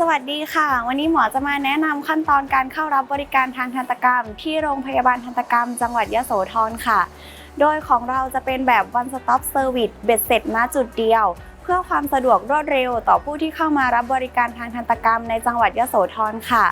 สวัสดีค่ะ วันนี้หมอจะมาแนะนำขั้นตอนการเข้ารับบริการทางทันตกรรม ที่โรงพยาบาลทันตกรรม จังหวัดยะโสธรค่ะ โดยของเราจะเป็นแบบ one stop service เบ็ดเสร็จณจุดเดียว เพื่อความสะดวกรวดเร็วต่อผู้ที่เข้ามารับบริการทางทันตกรรมในจังหวัดยะโสธรค่ะ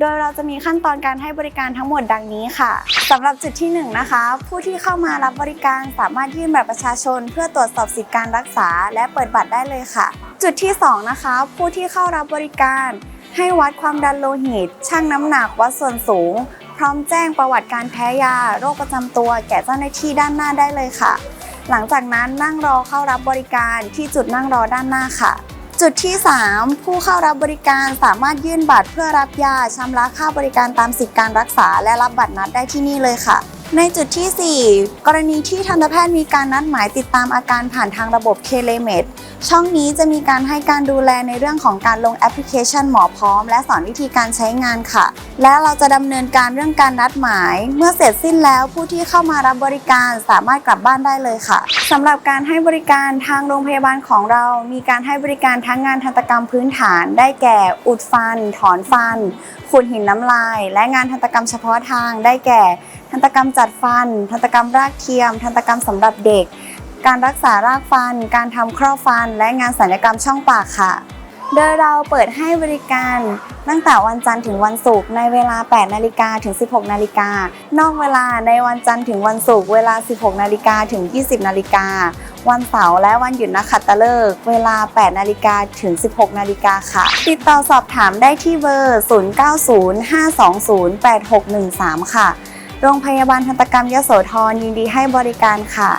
โดยเราจะมีขั้นตอนการให้บริการทั้งหมดดังนี้ค่ะสำหรับจุดที่หนึ่งนะคะ ผู้ที่เข้ามารับบริการสามารถยื่นบัตรประชาชน เพื่อตรวจสอบสิทธิการรักษา และเปิดบัตรได้เลยค่ะ จุดที่สองนะคะ ผู้ที่เข้ารับบริการ ให้วัดความดันโลหิตชั่งน้ำหนักวัดส่วนสูง พร้อมแจ้งประวัติการแพ้ยา โรคประจำตัว แก่เจ้าหน้าที่ด้านหน้าได้เลยค่ะ หลังจากนั้นนั่งรอเข้ารับบริการที่จุดนั่งรอด้านหน้าค่ะ จุดที่ 3 ผู้เข้ารับบริการสามารถยื่นบัตรเพื่อรับยาชำระค่าบริการตามสิทธิการรักษา และรับบัตรนัดได้ที่นี่เลยค่ะ ในจุดทีสี่ 4 กรณีที่ทันตแพทย์มีการนัดหมายติดตามอาการผ่านทางระบบเคเลเมดช่องนี้จะมีการให้การดูแลในเรื่องของการลงแอปพลิเคชันหมอพร้อม และสอนวิธีการใช้งานค่ะ และเราจะดำเนินการเรื่องการนัดหมาย เมื่อเสร็จสิ้นแล้วผู้ที่เข้ามารับบริการสามารถกลับบ้านได้เลยค่ะสำหรับการให้บริการทางโรงพยาบาลของเรา มีการให้บริการทั้งงานทันตกรรมพื้นฐาน ได้แก่ อุดฟัน ถอนฟันขูดหินน้ำลาย และงานทันตกรรมเฉพาะทางได้แก่ ทันตกรรมจัดฟัน ทันตกรรมรากเทียม ทันตกรรมสำหรับเด็ก การรักษารากฟัน การทำครอบฟัน และงานศัลยกรรมช่องปากค่ะ โดยเราเปิดให้บริการตั้งแต่วันจันทร์ถึงวันศุกร์ในเวลา 8 นาฬิกาถึง 16 นาฬิกา นอกเวลาในวันจันทร์ถึงวันศุกร์เวลา 16 นาฬิกาถึง 20 นาฬิกา วันเสาร์และวันหยุดนักขัตฤกษ์เวลา 8 นาฬิกาถึง 16 นาฬิกาค่ะ ติดต่อสอบถามได้ที่เบอร์ 0905208613 ค่ะ โรงพยาบาลทันตกรรมยโสธรยินดีให้บริการค่ะ